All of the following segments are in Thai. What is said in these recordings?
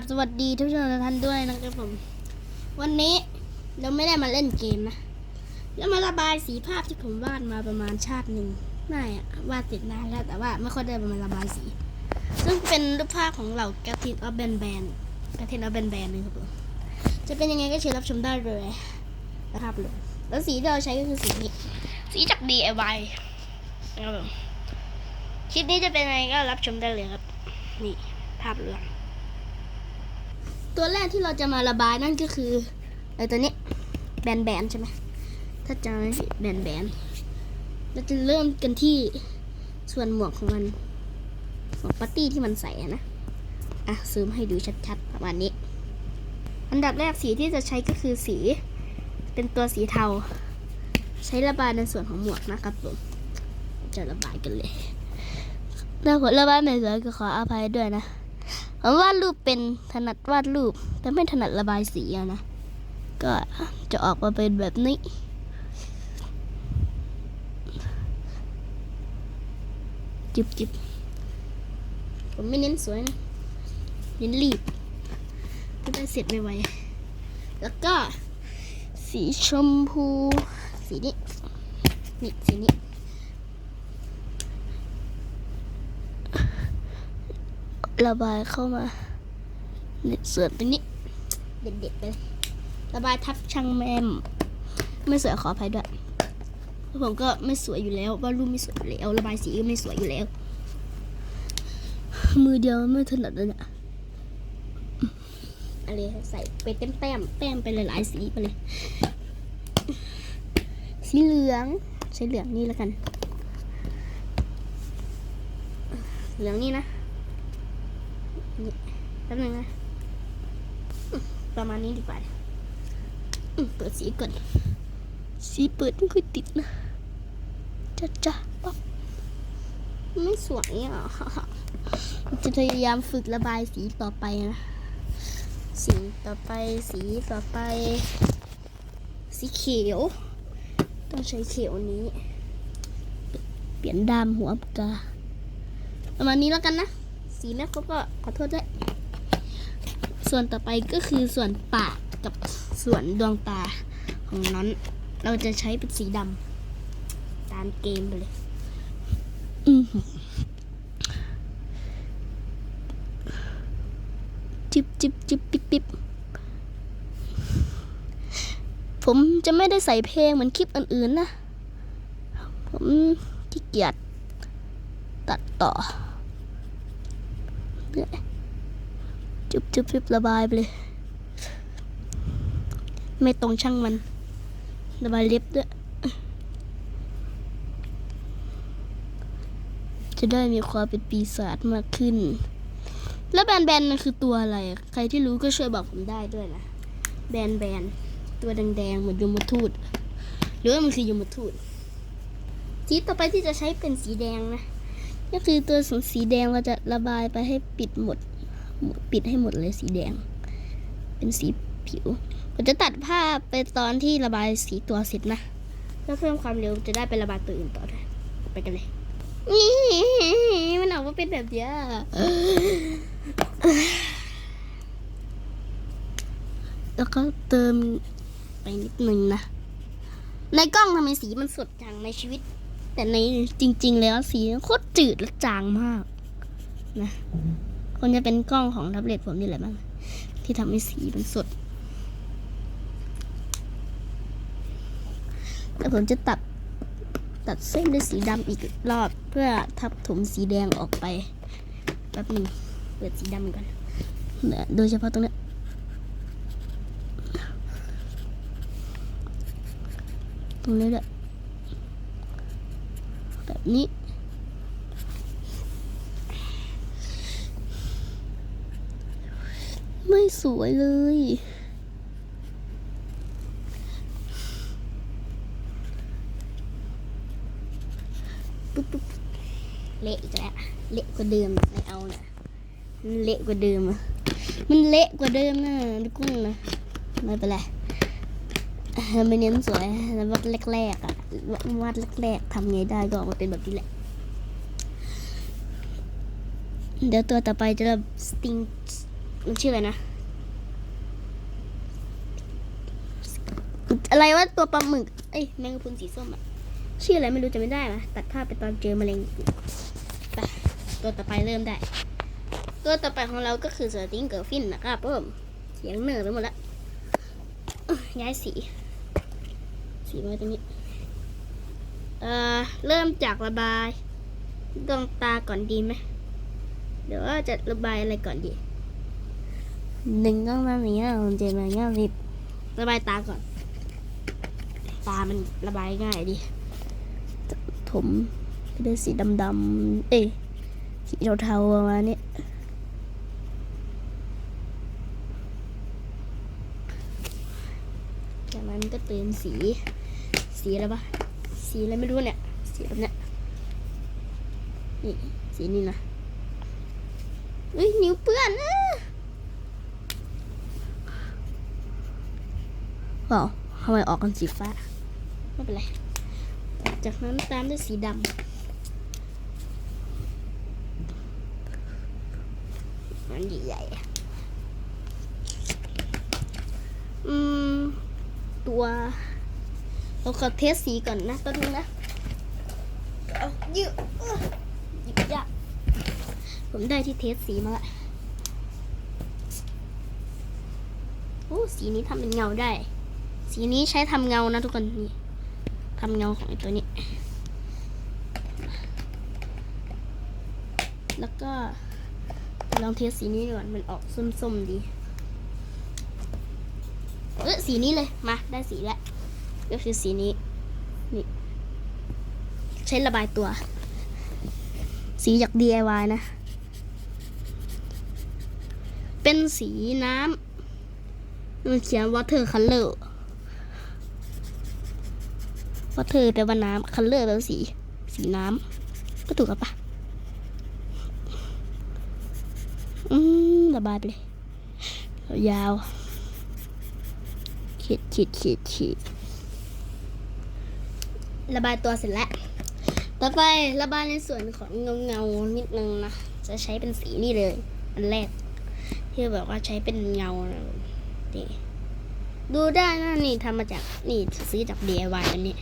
บสวัสดีทุกท่านด้วยนะครับผม วันนี้เราไม่ได้มาเล่นเกมนะแล้วมาระบายสีภาพที่ผมวาดมาประมาณชาติหนึ่งไม่อะวาดติดนานแล้วแต่ว่าไม่ค่อยได้มาระบายสี ซึ่งเป็นรูปภาพของเหล่ากระทินออฟแบนแบนกระทินออฟแบนแบนนะครับผมจะเป็นยังไงก็เชิญรับชมได้เลยนะครับผมแล้วสีที่เราใช้ก็คือสีนี้สีจาก DIY นะครับผมคลิปนี้จะเป็นยังไงก็รับชมได้เลยครับ นี่ภาพรวม ตัวแรกที่เราจะมาระบายนั่นก็คือไอ้ตัวนี้แบนแบนๆใช่ไหมถ้าจำไม่ผิดแบนแบนๆเราจะเริ่มกันที่ส่วนหมวกของมันหมวกปาร์ตี้ที่มันใส่นะอะซูมให้ดูชัดๆประมาณนี้ อันดับแรกสีที่จะใช้ก็คือสี เป็นตัวสีเทา ใช้ระบายในส่วนของหมวกนะครับผมจะระบายกันเลยถ้าผลระบายไม่สวยก็ขออภัยด้วยนะ วาดรูปเป็นถนัดวาดรูป แต่ไม่ถนัดระบายสีอะนะ ก็จะออกมาเป็นแบบนี้ จิบจิบผมไม่เน้นสวยนะ เน้นรีบจะได้เสร็จไม่ไวแล้วก็สีชมพู สีนี้นี่สีนี้ ระบายเข้ามาเนี่ยส่วนตรงนี้ เด็ดๆไปเลย ระบายทับช่างแมม ไม่สวยขออภัยด้วยผมก็ไม่สวยอยู่แล้วว่ารูปไม่สวยอยู่แล้วระบายสีก็ไม่สวยอยู่แล้ว มือเดียวไม่ถนัดเลยนี่ยอะไรใส่ไปเต็มแต้มแต้มไปหลายๆสีไปเลย สีเหลืองใช้เหลืองนี่แล้วกัน เหลืองนี่นะ แป๊บนึงนะ ประมาณนี้ดีกว่า เปิดสีก่อน สีเปิดไม่ค่อยติดนะจ้าจ้าป๊อปไม่สวยอะ จะพยายามฝึกระบายสีต่อไปนะ สีต่อไป สีต่อไป สีเขียว ต้องใช้เขียวนี้ เปลี่ยนดำหัวปากกาประมาณนี้แล้วกันนะ สีไม่ครบก็ขอโทษด้วย ส่วนต่อไปก็คือส่วนปากกับส่วนดวงตาของนั้น เราจะใช้เป็นสีดำตามเกมไปเลยจิบจิบจิบปิ๊บปิ๊บผมจะไม่ได้ใส่เพลงเหมือนคลิปอื่นๆนะ ผมขี้เกียจตัดต่อ จุบจุบจุบระบายไปเลย ไม่ตรงช่างมัน ระบายเล็บด้วย จะได้มีความเป็นปีศาจมากขึ้น แล้วแบนแบนมันคือตัวอะไร ใครที่รู้ก็ช่วยบอกผมได้ด้วยนะ แบนแบนตัวแดงๆเหมือนยมทูต หรือว่ามันคือยมทูต สีต่อไปที่จะใช้เป็นสีแดงนะ ก็คือตัวสีแดงเราจะระบายไปให้ปิดหมด ปิดให้หมดเลยสีแดง เป็นสีผิวผมจะตัดภาพไปตอนที่ระบายสีตัวเสร็จนะเพื่อเพิ่มความเร็วจะได้ไประบายตัวอื่นต่อได้ไปกันเลยนี่มันออกมาเป็นแบบเนี้ยแล้วก็เติมไปนิดนึงนะ ในกล้องทำไมสีมันสดจังในชีวิต แต่ในจริง ๆ แล้วสีโคตรจืดและจางมากนะคงจะเป็นกล้องของแท็บเล็ตผมนี่แหละบ้างที่ทำให้สีมันสดแต่ผมจะตัดตัดเส้นด้วยสีดำอีกรอบเพื่อทับถมสีแดงออกไปแป๊บหนึงเปิดสีดำกันนี่ยโดยเฉพาะตรงนี้ตรงนี้แหละ แบบนี้ ไม่สวยเลยปุ๊บปุ๊บเละอีกแล้วเละกว่าเดิมไม่เอานะมันเละกว่าเดิมอะมันเละกว่าเดิมนะดูกุ้งนะไม่เป็นไรเออไม่เน้นสวยวัดแรกๆอะ วัดแรกๆทำไงได้ก็ออกมาเป็นแบบนี้แหละ เดี๋ยวตัวต่อไปจะสติงมันชื่ออะไรนะ อะไรว่าตัวปลาหมึก เอ้ยแมงกะพรุนสีส้มอะชื่ออะไรไม่รู้จะไม่ได้นะตัดภาพไปตอนเจอมะเร็งไปตัวต่อไปเริ่มได้ ตัวต่อไปของเราก็คือสติงเกอร์ฟินนะครับผมเสียงเนื่อไปหมดละย้ายสี สีมาไว้ตรงนี้ เอ่อเริ่มจากระบายดวงตาก่อนดีไหมเดี๋ยวว่าจะระบายอะไรก่อนดีหนึ่งก็มาอย่างเงี้ยเจมาเงี้ยรีบระบายตาก่อน ตามันระบายง่ายดีถมด้วยสีดำๆเอ้ยสีเทาๆประมาณนี้จากนั้นก็เติมสีสีอะไรปะ สีอะไรไม่รู้เนี่ย สีแบบเนี้ยนี่สีนี่นะเฮ้ยนิ้วเปื้อนนะว้าวทำไมออกกันสีฟ้า ไม่เป็นไร จากนั้นตามด้วยสีดำมันใหญ่ๆอะอืม ตัว เราขอเทสสีก่อนนะแป๊บนึงนะเอายืดเอ้อหยิบยากผมได้ที่เทสสีมาละโอ้สีนี้ทำเป็นเงาได้ สีนี้ใช้ทำเงานะทุกคนนี่ทำเงาของตัวนี้ แล้วก็ลองเทสสีนี้ก่อน มันออกส้มๆดี เออสีนี้เลย มา ได้สีแล้ว ก็คือสีนี้นี่ใช้ระบายตัว สีจาก DIY นะ เป็นสีน้ำมันเขียน water color water แปลว่าน้ำ color แปลว่าสี สีน้ำก็ถูกกับปะอืมระบายไปเลย ยาวขีดขีดขีดขีด ระบายตัวเสร็จแล้ว ต่อไประบายในส่วนของเงาเงานิดนึงนะ จะใช้เป็นสีนี่เลย อันแรก ที่แบบว่าใช้เป็นเงานะนี่ดูได้นะนี่ทำมาจากนี่ซื้อจาก DIY อันนี้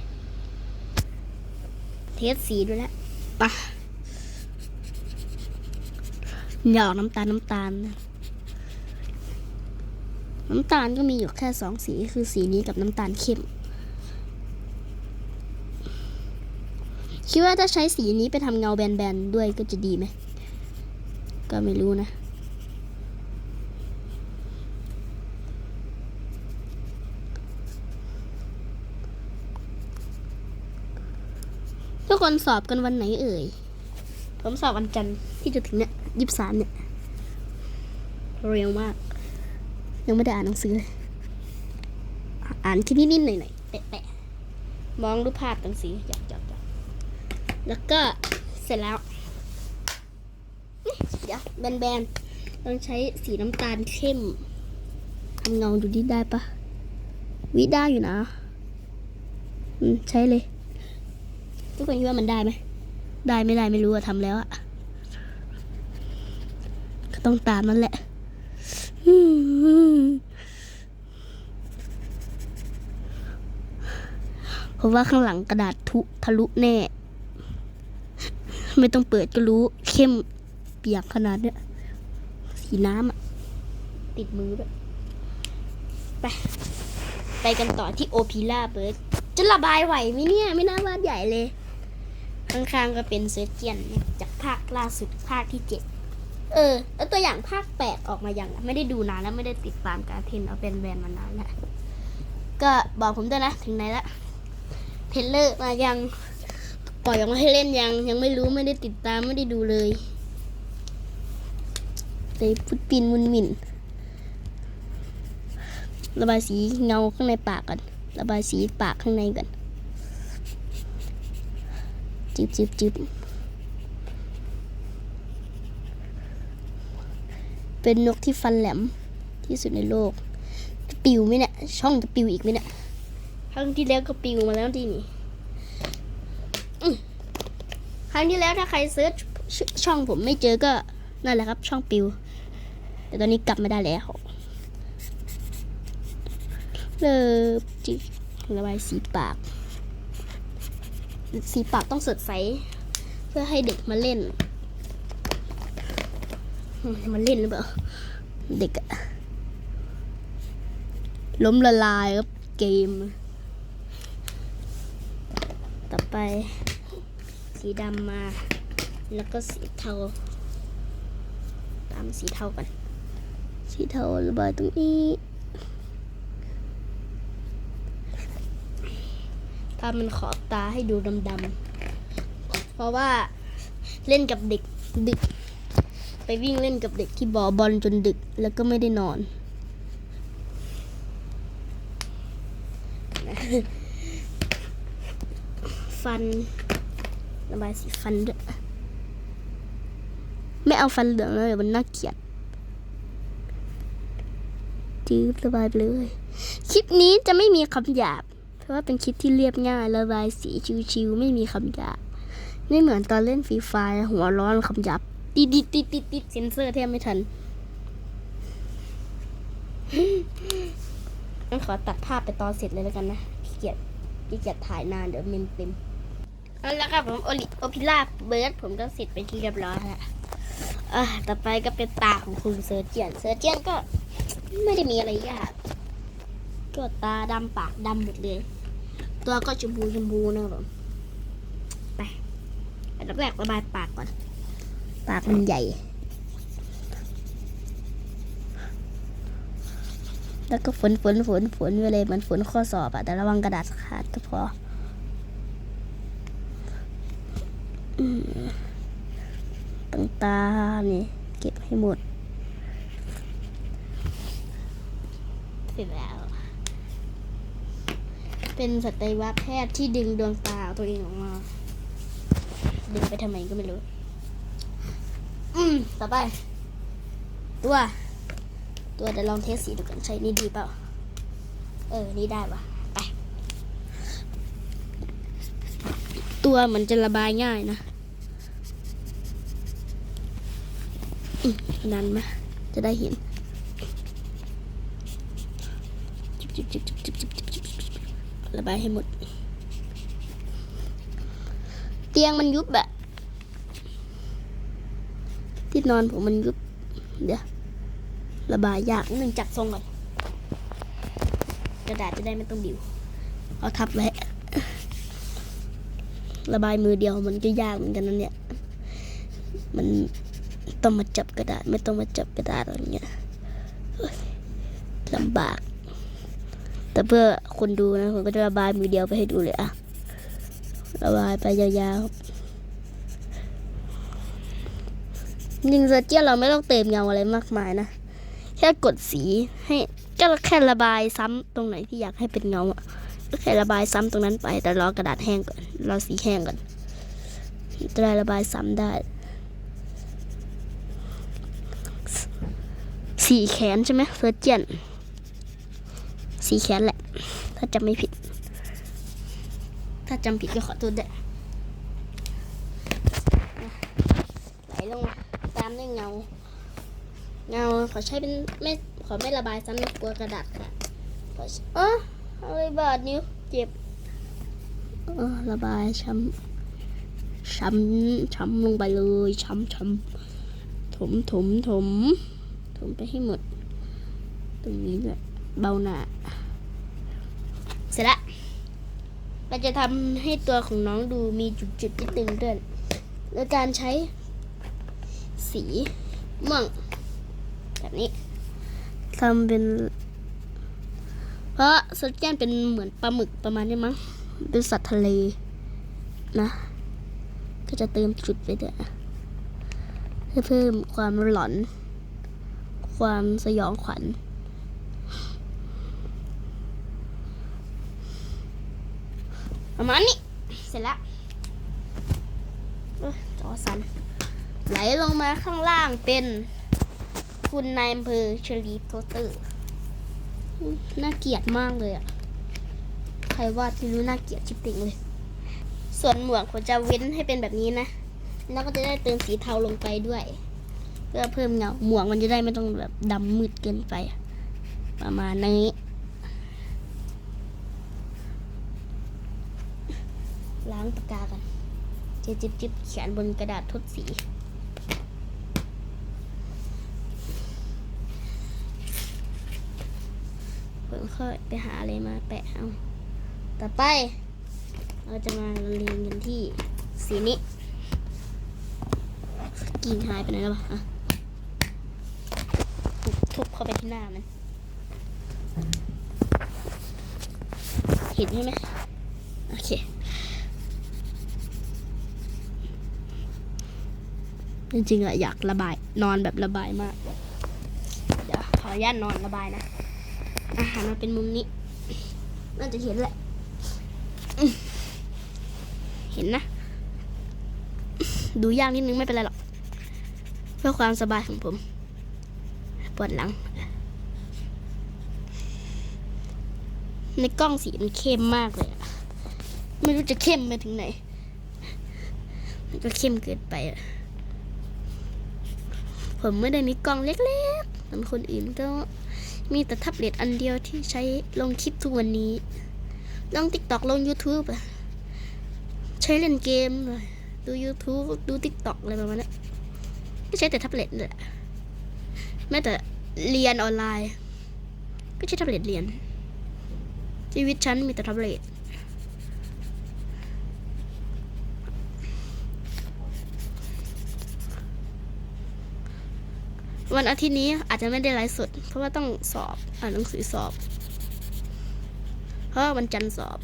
เทสสีด้วยแล้วปะหยอกน้ำตาลน้ำตาลนะน้ำตาลก็มีอยู่แค่สองสีคือสีนี้กับน้ำตาลเข้ม คิดว่าถ้าใช้สีนี้ไปทำเงาแบนๆด้วยก็จะดีไหม ก็ไม่รู้นะทุกคนสอบกันวันไหนเอ่ย ผมสอบวันจันทร์ที่จะถึงเนี่ยยี่สิบสามเนี่ย เร็วมาก ยังไม่ได้อ่านหนังสือเลย อ่านแค่นิดๆหน่อยๆแตะๆมองรูปภาพหนังสือหยอกหยอกหยอก แล้วก็เสร็จแล้วนี่เดี๋ยวแบนๆต้องใช้สีน้ำตาลเข้มทำเงาดูดิได้ปะวิได้อยู่นะ อืม ใช้เลย ทุกคนคิดว่ามันได้ไหม ได้ไม่ได้ไม่รู้อะทำแล้วอะก็ต้องตามนั่นแหละเพราะว่าข้างหลังกระดาษทุทะลุแน่ ไม่ต้องเปิดก็รู้ เข้มเปียกขนาดเนี้ย สีน้ำอะติดมือด้วยไป ไปกันต่อที่โอพีล่าเบิร์ดจะระบายไหวไหมเนี่ย ไม่น่าวาดใหญ่เลย ข้างๆก็เป็นเซอร์เจียนจากภาคล่าสุดภาคที่เจ็ดเออ แล้วตัวอย่างภาคแปดออกมาอย่างไม่ได้ดูนานแล้วไม่ได้ติดตามการเทนเอาเป็นแบรนด์มานานแล้วก็บอกผมด้วยนะ ถึงไหนละเทรลเลอร์มายัง ปล่อยออกมาให้เล่นยัง ยังไม่รู้ไม่ได้ติดตามไม่ได้ดูเลยเลยพุดปินมุนหมินระบายสีเงาข้างในปากก่อนระบายสีปากข้างในก่อนจิบจิบจิบเป็นนกที่ฟันแหลมที่สุดในโลก ปิวไหมเนี่ยช่องจะปิวอีกไหมเนี่ยครั้งที่แล้วก็ปิวมาแล้วทีนี่ ครั้งที่แล้วถ้าใครเซิร์ชช่องผมไม่เจอก็นั่นแหละครับ ช่องปิว แต่ตอนนี้กลับไม่ได้แล้วเริ่มจิระบายสีปาก สีปากต้องสดใส เพื่อให้เด็กมาเล่น มาเล่นหรือเปล่า เด็กอะล้มละลายกับเกม ต่อไป สีดำมา แล้วก็สีเทา ตามสีเทากัน สีเทาระบายตรงนี้ทำมันขอบตาให้ดูดำๆ เพราะว่าเล่นกับเด็กดึก ไปวิ่งเล่นกับเด็กที่บอบอลจนดึกแล้วก็ไม่ได้นอน ฟัน ระบายสีฟันด้วยไม่เอาฟันเหลืองเลยมันน่าเกลียดจืดระบายไปเลย คลิปนี้จะไม่มีคำหยาบ เพราะว่าเป็นคลิปที่เรียบง่าย ระบายสีชิวๆไม่มีคำหยาบ ไม่เหมือนตอนเล่นฟรีไฟหัวร้อนคำหยาบติดติดติดติดติดเซนเซอร์แทบไม่ทันงั้นขอตัดภาพไปตอนเสร็จเลยแล้วกันนะขี้เกียจขี้เกียจถ่ายนานเดี๋ยวเมมเต็ม เอาละครับผมโอลิโอพิล่าเบิร์ดผมก็เสร็จเป็นที่เรียบร้อยแล้วอะต่อไปก็เป็นตาของคุณเซอร์เจียน เซอร์เจียนก็ไม่ได้มีอะไรยาก ก็ตาดำปากดำหมดเลย ตัวก็ชมพูชมพูนะครับผมไปอันดับแรกระบายปากก่อน ปากมันใหญ่ แล้วก็ฝนฝนฝนฝนไปเลยเหมันฝนข้อสอบอะแต่ระวังกระดาษขาดก็พอ ตั้งตานี่เก็บให้หมด เสร็จแล้ว เป็นสัตวแพทย์ที่ดึงดวงตาตัวเองออกมา ดึงไปทำไมก็ไม่รู้ อืม ต่อไป ตัว ตัวเดี๋ยวลองเทสสีดูกันใช้นี่ดีเปล่า เออ นี่ได้ปะ ตัวเหมือนจะระบายง่ายนะนั่นมาจะได้เห็นระบายให้หมด เตียงมันยุบอะที่นอนผมมันยุบ เดี๋ยว ระบายยากหนึ่งจัดทรงก่อนกระดาษจะได้ไม่ต้องบิว เอาทับไว้ ระบายมือเดียวมันก็ยากเหมือนกันนั่นเนี่ย มันต้องมาจับกระดาษ ไม่ต้องมาจับกระดาษอะไรเงี้ยลำบาก แต่เพื่อคนดูนะผมก็จะระบายมือเดียวไปให้ดูเลยอะระบายไปยาวๆจริงเซอร์เจียเราไม่ต้องเติมเงาอะไรมากมายนะ แค่กดสีให้ก็แค่ระบายซ้ำตรงไหนที่อยากให้เป็นเงาอะ ก็แค่ระบายซ้ำตรงนั้นไป แต่รอกระดาษแห้งก่อนรอสีแห้งก่อนจะได้ระบายซ้ำได้ สีแขนใช่ไหมเฟอร์เจียนสีแขนแหละ ถ้าจำไม่ผิด ถ้าจำผิดก็ขอโทษด้วยไหลลงมาตามด้วยเงา เงาขอใช้เป็นไม่ขอไม่ระบายซ้ำนะกลัวกระดาษค่ะขอใช้อ๋อ อะไรบาดนิ้วเจ็บเออระบายช้ำช้ำช้ำลงไปเลยช้ำช้ำถมถมถมถมไปให้หมด ตรงนี้ด้วยเบาหนาเสร็จละเราจะทำให้ตัวของน้องดูมีจุดๆนิดนึงด้วยโดยการใช้ สีม่วงแบบนี้ทำเป็น เพราะสดแกนเป็นเหมือนปลาหมึกประมาณนี้มั้ง เป็นสัตว์ทะเลนะ ก็จะเติมจุดไปด้วยเพื่อเพิ่มความหลอน ความสยองขวัญประมาณนี้เสร็จแล้วจอสัน ไหลลงมาข้างล่างเป็นคุณนายอำเภอเชลีโทเตอร์อืม น่าเกลียดมากเลยอะใครวาดที่รู้น่าเกลียดชิบติงเลย ส่วนหมวกผมจะเว้นให้เป็นแบบนี้นะ แล้วก็จะได้เติมสีเทาลงไปด้วย เพื่อเพิ่มเงา หมวกมันจะได้ไม่ต้องแบบดำมืดเกินไป ประมาณนี้ล้างปากกากัน จิบจิบจิบเขียนบนกระดาษทดสี เพิ่ง ค่อยไปหาอะไรมาแปะเอา ต่อไป เราจะมาเรียงกันที่สีนี้กิ่งหายไปไหนแล้ววะอะทุบเข้าไปที่หน้ามัน เห็นใช่ไหมโอเคจริงๆอะอยากระบายนอนแบบระบายมาก เดี๋ยวขออนุญาตนอนระบายนะ อาหารมาเป็นมุมนี้น่าจะเห็นแหละ เห็นนะ ดูยากนิดนึงไม่เป็นไรหรอก เพื่อความสบายของผม ปวดหลัง ในกล้องสีมันเข้มมากเลยอะไม่รู้จะเข้มไปถึงไหน มันก็เข้มเกินไปอะผมไม่ได้มีกล้องเล็กๆเหมือนคนอื่นก็ มีแต่แท็บเล็ตอันเดียวที่ใช้ลงคลิปทุกวันนี้ ลง TikTok ลง YouTube อะใช้เล่นเกมเลยดู YouTube ดู TikTok อะไรประมาณนั้นก็ใช้แต่แท็บเล็ตเลยแม้แต่เรียนออนไลน์ ก็ใช้แท็บเล็ตเรียน ชีวิตฉันมีแต่แท็บเล็ต วันอาทิตย์นี้อาจจะไม่ได้ไลฟ์สด เพราะว่าต้องสอบอ่านหนังสือสอบ เพราะว่าวันจันทร์สอบ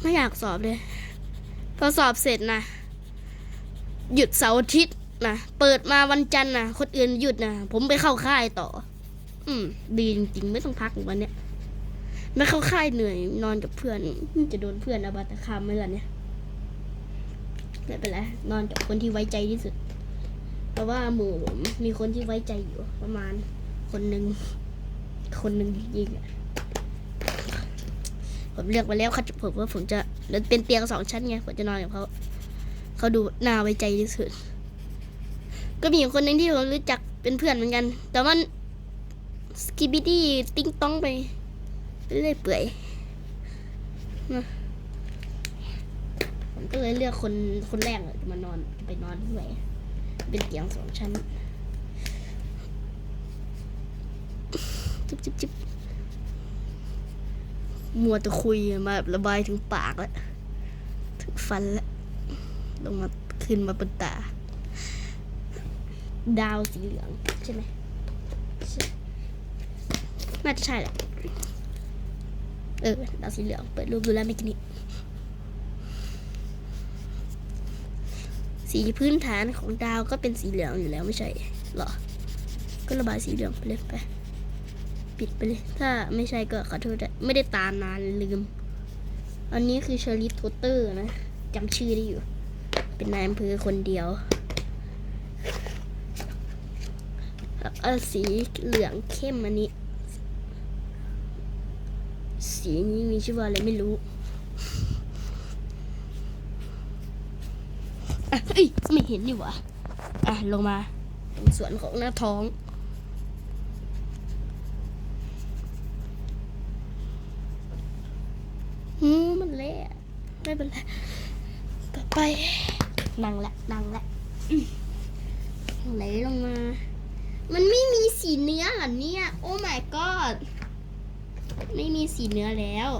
ไม่อยากสอบเลย พอสอบเสร็จนะหยุดเสาร์อาทิตย์นะเปิดมาวันจันทร์นะคนอื่นหยุดนะผมไปเข้าค่ายต่อ อืม ดีจริงๆ ไม่ต้องพักวันเนี้ยไม่เข้าค่ายเหนื่อยนอนกับเพื่อนจะโดนเพื่อนอาบาตคามไหมล่ะเนี่ยไม่เป็นไรนอนกับคนที่ไว้ใจที่สุด เพราะว่าหมู่ผมมีคนที่ไว้ใจอยู่ประมาณคนหนึ่งคนหนึ่งจริงๆอะผมเลือกไปแล้วเขาจะผมว่าผมจะเป็นเตียงสองชั้นไงผมจะนอนกับเขาเขาดูน่าไว้ใจที่สุด ก็มีคนหนึ่งที่ผมรู้จักเป็นเพื่อนเหมือนกัน แต่มันสกิบิดี้ติ้งต้องไปเรื่อยเปื่อยนะผมก็เลยเลือกคนคนแรกเลยจะมานอนไปนอนด้วย เป็นเตียงสองชั้นจิบจิบจิบมัวแต่คุยมาแบบระบายถึงปากแล้วถึงฟันแล้วลงมาขึ้นมาบนตา ดาวสีเหลือง ใช่ไหมใช่น่าจะใช่แหละเออดาวสีเหลือง เปิดรูปดูแล้วไม่กินนี่ สีพื้นฐานของดาวก็เป็นสีเหลืองอยู่แล้วไม่ใช่เหรอ ก็ระบายสีเหลืองไปเลยไป ปิดไปเลย ถ้าไม่ใช่ก็ขอโทษด้วยไม่ได้ตามนานลืม อันนี้คือเชอริฟโทเตอร์นะจำชื่อได้อยู่ เป็นนายอำเภอคนเดียวแล้วสีเหลืองเข้มอันนี้ สีนี้มีชื่อว่าอะไรไม่รู้ อะเอ้ยไม่ เห็นนี่หวะอะลงมาตรงส่วนของหน้าท้องอืมมันเละไม่เป็นไรต่อไปนั่งละนั่งละไหลลงมา มันไม่มีสีเนื้อเหรอเนี่ย โอ้ my god ไม่มีสีเนื้อแล้ว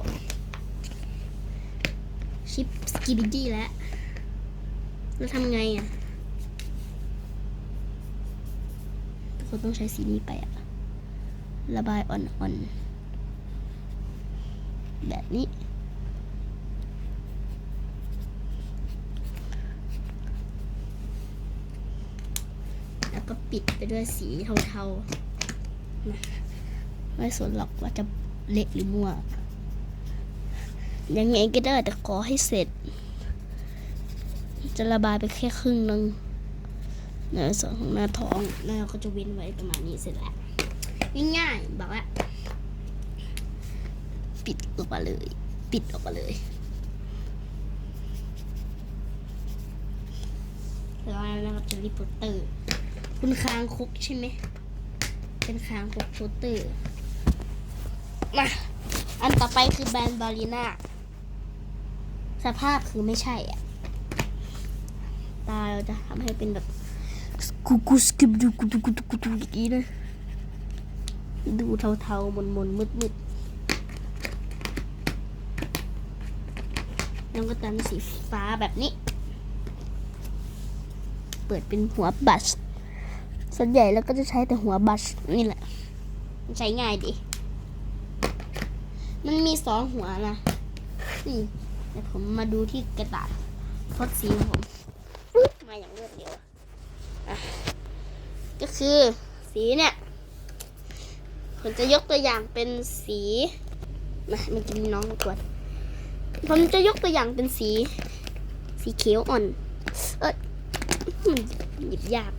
ชิปสกิบิดี้แล้วแล้วทำไงอะทุก คนต้องใช้สีนี้ไปอะระบายอ่อนๆ แบบนี้ แล้วก็ปิดไปด้วยสีเทาๆ ไม่สนหรอกว่าจะเละหรือมั่ว ยังไงก็ได้แต่ขอให้เสร็จ จะระบายไปแค่ครึ่งนึง ในส่วนของหน้าท้องแล้วเราก็จะเว้นไว้ประมาณนี้เสร็จแล้วง่ายๆบอกว่า ปิดออกมาเลย ปิดออกมาเลยแล้วนะครับจะรีโพเตอร์ คุณค้างคุกใช่ไหมเป็นค้างคุกโปเตอร์มาอันต่อไปคือแบรนด์บาลีน่าสภาพคือไม่ใช่อะ ตาเราจะทำให้เป็นแบบ กุกุสกิบดูกุดูกุดูกุดูอย่างนี้นะดูเทาๆมนมนมืดมืดแล้วก็ตามสีฟ้าแบบนี้ เปิดเป็นหัวบัชส่วนใหญ่แล้วก็จะใช้แต่หัวบัชนี่แหละ ใช้ง่ายดี มันมีสองหัวนะ นี่เดี๋ยวผมมาดูที่กระดาษทดสีผม มาอย่างรวดเร็ว คือสีเนี่ยผมจะยกตัวอย่างเป็นสีมามากินน้องก่อนผมจะยกตัวอย่างเป็นสี สีเขียวอ่อน เอ้ยอืมหยิบยาก